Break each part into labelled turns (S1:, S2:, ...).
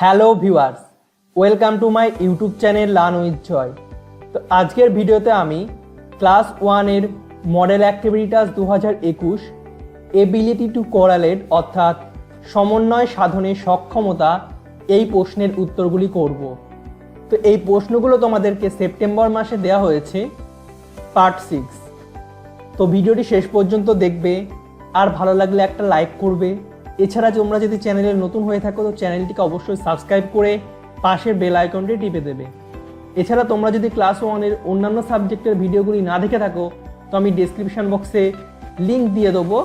S1: Hello viewers, welcome to my YouTube channel learn with Joy. তো আজকের ভিডিওতে আমি ক্লাস ওয়ানের মডেল অ্যাক্টিভিটাস দু হাজার একুশ, এবিলিটি টু কোরালেট অর্থাৎ সমন্বয় সাধনের সক্ষমতা এই প্রশ্নের উত্তরগুলি করব। তো এই প্রশ্নগুলো তোমাদেরকে সেপ্টেম্বর মাসে দেওয়া হয়েছে, পার্ট সিক্স। তো ভিডিওটি শেষ পর্যন্ত দেখবে, আর ভালো লাগলে একটা লাইক করবে এছাড়া তোমরা যদি চ্যানেলে নতুন হয়ে থাকো, তো চ্যানেলটিকে অবশ্যই সাবস্ক্রাইব করে পাশের বেল আইকনটি টিপে দেবে। এছাড়া তোমরা যদি ক্লাস ওয়ানের অন্যান্য সাবজেক্টের ভিডিওগুলি না দেখে থাকো, তো আমি ডিসক্রিপশন বক্সে লিঙ্ক দিয়ে দেবো।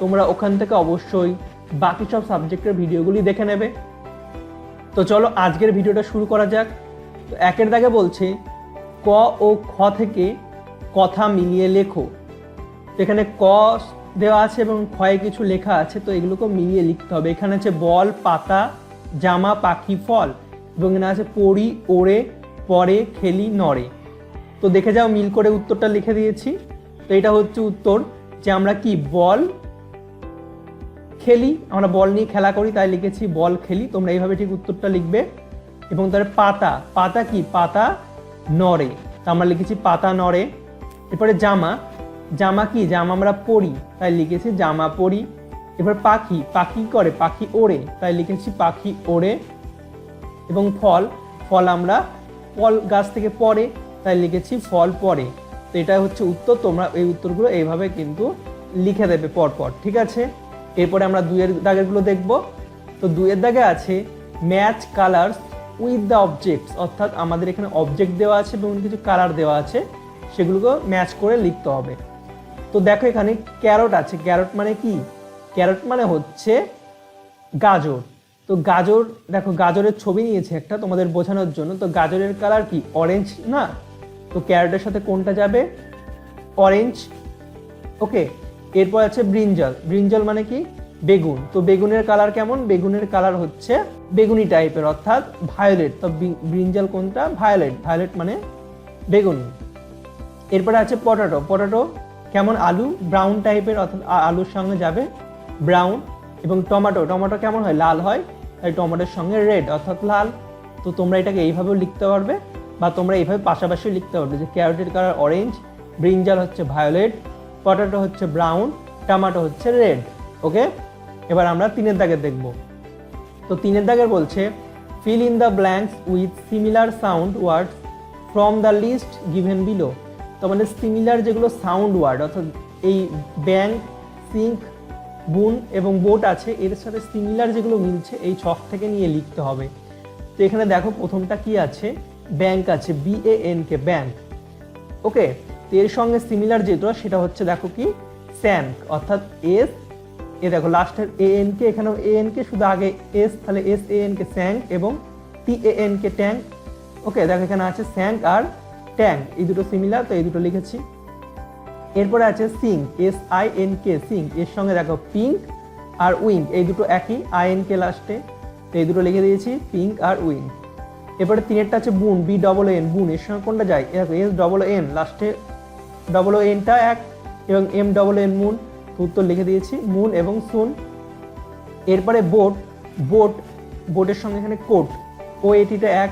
S1: তোমরা ওখান থেকে অবশ্যই বাকি সব সাবজেক্টের ভিডিওগুলি দেখে নেবে। তো চলো, আজকের ভিডিওটা শুরু করা যাক। তো একের দাগে বলছে, ক ও খ থেকে কথা মিলিয়ে লেখো। এখানে ক দেওয়া আছে এবং ক্ষয়ে কিছু লেখা আছে, তো এগুলোকে মিলিয়ে লিখতে হবে। এখানে আছে বল, পাতা, জামা, পাখি, ফল এবং এখানে আছে পড়ি, ওড়ে পরে খেলি, নড়ে। তো দেখে যাও, মিল করে উত্তরটা লিখে দিয়েছি। তো এটা হচ্ছে উত্তর যে আমরা কি, বল, খেলি, আমরা বল নিয়ে খেলা করি, তাই লিখেছি বল, খেলি। তোমরা এইভাবে ঠিক উত্তরটা লিখবে। এবং তার পাতা পাতা কি, পাতা, নড়ে। তা আমরা লিখেছি পাতা, নড়ে। এরপরে জামা জামা কি? জামা আমরা পড়ি তাই লিখেছি জামা পড়ি এবার পাখি পাখি করে, পাখি ওড়ে, তাই লিখেছি পাখি ওড়ে। এবং ফল ফল আমরা ফল গাছ থেকে পড়ে তাই লিখেছি ফল পড়ে তো এটা হচ্ছে উত্তর, তোমরা এই উত্তরগুলো এইভাবে কিন্তু লিখে দেবে পরপর, ঠিক আছে? এরপরে আমরা দুইয়ের দাগেরগুলো দেখব। তো দুইয়ের দাগে আছে match colours with the objects অর্থাৎ আমাদের এখানে অবজেক্ট দেওয়া আছে এবং কিছু কালার দেওয়া আছে সেগুলোকে ম্যাচ করে লিখতে হবে। তো দেখো এখানে ক্যারট আছে। ক্যারট মানে কি? ক্যারট মানে হচ্ছে গাজর। তো গাজর, দেখো গাজরের ছবি নিয়েছে একটা তোমাদের বোঝানোর জন্য। তো গাজরের কালার কি? অরেঞ্জ না? তো ক্যারটের সাথে কোনটা যাবে? অরেঞ্জ ওকে এরপর আছে ব্রিঞ্জল ব্রিঞ্জল মানে কি? বেগুন। তো বেগুনের কালার কেমন? বেগুনের কালার হচ্ছে বেগুনি টাইপের অর্থাৎ ভায়োলেট তো ব্রিঞ্জল কোনটা? ভায়োলেট ভায়োলেট মানে বেগুনি। এরপরে আছে পটাটো পটাটো কেমন আলু? ব্রাউন টাইপের আলুর সঙ্গে যাবে। ব্রাউন এবং টমেটো টমেটো কেমন হয়? লাল হয়। তাই টমেটোর সঙ্গে রেড অর্থাৎ লাল। তো তোমরা এটাকে এইভাবেও লিখতে পারবে বা তোমরা এইভাবে পাশাপাশি লিখতে পারবে যে ক্যারটের কালার অরেঞ্জ ব্রিঞ্জাল হচ্ছে ভায়োলেট পটাটো হচ্ছে ব্রাউন টমেটো হচ্ছে রেড ওকে এবার আমরা তিনের দাগে দেখব। তো তিনের দাগের বলছে fill in the blanks with similar sound words from the list given below তো মানে সিমিলার যেগুলো সাউন্ড ওয়ার্ড অর্থাৎ এই ব্যাংক সিঙ্ক বুন এবং বোট আছে এর সাথে সিমিলার যেগুলো মিলছে, এই ছক থেকে নিয়ে লিখতে হবে। তো এখানে দেখো প্রথমটা কি আছে? ব্যাংক আছে B A N K bank okay তো এর সঙ্গে সিমিলার যেটা সেটা হচ্ছে দেখো কি? স্যাঙ্ক অর্থাৎ এস এ দেখো লাস্টের এ এন কে এখানেও এ এন কে শুধু আগে এস তাহলে S A N K sank এবং টি এ এন কে ট্যাঙ্ক ওকে দেখো এখানে আছে স্যাঙ্ক আর ট্যাঙ্ক এই দুটো সিমিলার তো এই দুটো লিখেছি। এরপরে আছে sing S I N K sing এর সঙ্গে দেখো পিঙ্ক আর উইং এই দুটো একই আই এন কে লাস্টে তো এই দুটো লিখে দিয়েছি পিঙ্ক আর উইং এরপরে তিনেরটা আছে বুন বি ডবল এন বুন এর সঙ্গে কোনটা যায়? এস ডবল এন লাস্টে ডবল এনটা এক, এবং এম ডবল এন মুন তো উত্তর লিখে দিয়েছি মুন এবং সুন এরপরে বোট বোট বোটের সঙ্গে এখানে কোট ও এটিটা এক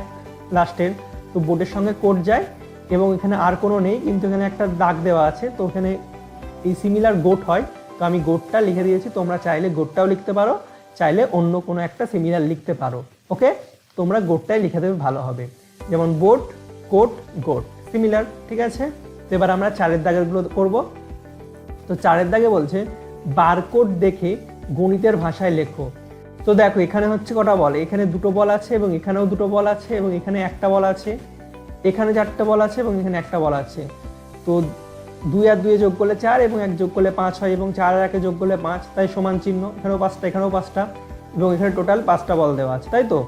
S1: লাস্টের তো বোটের সঙ্গে কোট যায় এবং এখানে আর কোনো নেই, কিন্তু এখানে একটা দাগ দেওয়া আছে, তো এখানে এই সিমিলার গোট হয়। তো আমি গোটটা লিখে দিয়েছি, তোমরা চাইলে গোটটাও লিখতে পারো, চাইলে অন্য কোনো একটা সিমিলার লিখতে পারো, ওকে? তোমরা গোটটাই লিখে দেবে, ভালো হবে। যেমন বোট কোট গোট সিমিলার ঠিক আছে? তো এবার আমরা চারের দাগেরগুলো করব। তো চারের দাগে বলছে বারকোড দেখে গণিতের ভাষায় লেখো। তো দেখো, এখানে হচ্ছে কটা বল, এখানে দুটো বল আছে এবং এখানেও দুটো বল আছে এবং এখানে একটা বল আছে। এখানে চারটে বল আছে এবং এখানে একটা বল আছে। তো দুই আর দুয়ে যোগ করলে চার এবং এক যোগ করলে পাঁচ হয় এবং চার আর একে যোগ করলে পাঁচ, তাই সমান চিহ্ন। এখানেও পাঁচটা এখানেও পাঁচটা এবং এখানে টোটাল পাঁচটা বল দেওয়া আছে, তাই তো?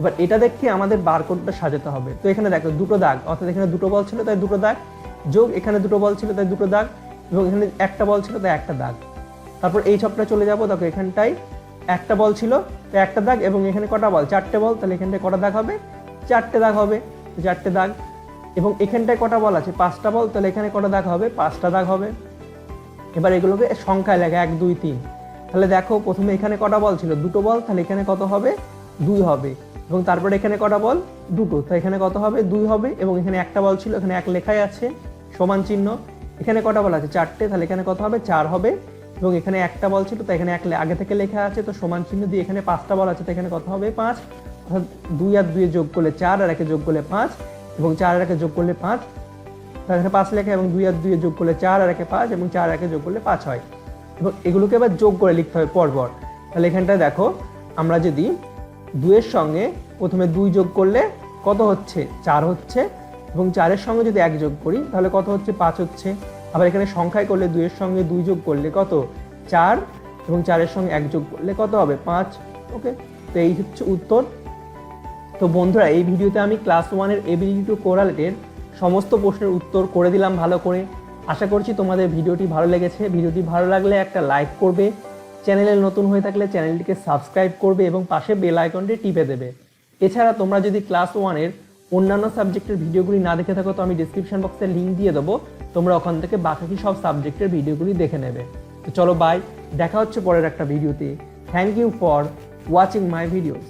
S1: এবার এটা দেখে আমাদের বারকোডটা সাজাতে হবে। তো এখানে দেখো দুটো দাগ, অর্থাৎ এখানে দুটো বল ছিল, তাই দুটো দাগ। যোগ, এখানে দুটো বল ছিল, তাই দুটো দাগ এবং এখানে একটা বল ছিল, তাই একটা দাগ। তারপর এই ছকটা চলে যাব, দেখো এখানটায় একটা বল ছিল, তাই একটা দাগ এবং এখানে কটা বল? চারটে বল, তাহলে এখানটায় কটা দাগ হবে? চারটে দাগ হবে। চারটে দাগ এবং এখানটায় কটা বল আছে? পাঁচটা বল, তাহলে এখানে কটা দাগ হবে? পাঁচটা দাগ হবে। এবার এগুলোকে সংখ্যায় লেখা, এক, দুই, তিন। তাহলে দেখো, প্রথমে এখানে কটা বল ছিল? দুটো বল, তাহলে এখানে কত হবে? দুই হবে। এবং তারপরে এখানে কটা বল? দুটো। তো এখানে কত হবে? দুই হবে। এবং এখানে একটা বল ছিল, এখানে এক লেখাই আছে, সমান চিহ্ন। এখানে কটা বল আছে? চারটে। তাহলে এখানে কত হবে? চার হবে। এবং এখানে একটা বল ছিল, তো এখানে এক আগে থেকে লেখা আছে, তো সমান চিহ্ন দিয়ে এখানে পাঁচটা বল আছে, তো এখানে কত হবে? পাঁচ। অর্থাৎ দুই আর দুয়ে যোগ করলে চার, আর একে যোগ করলে পাঁচ, এবং চার আর একে যোগ করলে পাঁচ। তো পাঁচ লেখা এবং দুই আর দুয়ে যোগ করলে চার, আর একে পাঁচ, এবং চার একে যোগ করলে পাঁচ হয়। এবং এগুলোকে এবার যোগ করে লিখতে হবে পরপর। তাহলে এখানটায় দেখো, আমরা যদি দুয়ের সঙ্গে প্রথমে দুই যোগ করলে কত হচ্ছে? চার হচ্ছে। এবং চারের সঙ্গে যদি এক যোগ করি, তাহলে কত হচ্ছে? পাঁচ হচ্ছে। আবার এখানে সংখ্যায় করলে দুইয়ের সঙ্গে দুই যোগ করলে কত? চার, এবং চারের সঙ্গে এক যোগ করলে কত হবে? পাঁচ। ওকে, তো এই হচ্ছে উত্তর। তো বন্ধুরা, এই ভিডিওতে আমি ক্লাস ওয়ানের এবিলিটি টু কোরালেটের সমস্ত প্রশ্নের উত্তর করে দিলাম ভালো করে। আশা করছি তোমাদের ভিডিওটি ভালো লেগেছে। ভিডিওটি ভালো লাগলে একটা লাইক করবে। চ্যানেলে নতুন হয়ে থাকলে চ্যানেলটিকে সাবস্ক্রাইব করবে এবং পাশে বেল আইকনটি টিপে দেবে। এছাড়া তোমরা যদি ক্লাস ওয়ানের অন্যান্য সাবজেক্টের ভিডিওগুলি না দেখে থাকো, তো আমি ডিসক্রিপশন বক্সে লিঙ্ক দিয়ে দেবো। তোমরা ওখান থেকে বাকি সব সাবজেক্টের ভিডিওগুলি দেখে নেবে। তো চলো বাই দেখা হচ্ছে পরের একটা ভিডিওতে। Thank you for watching my videos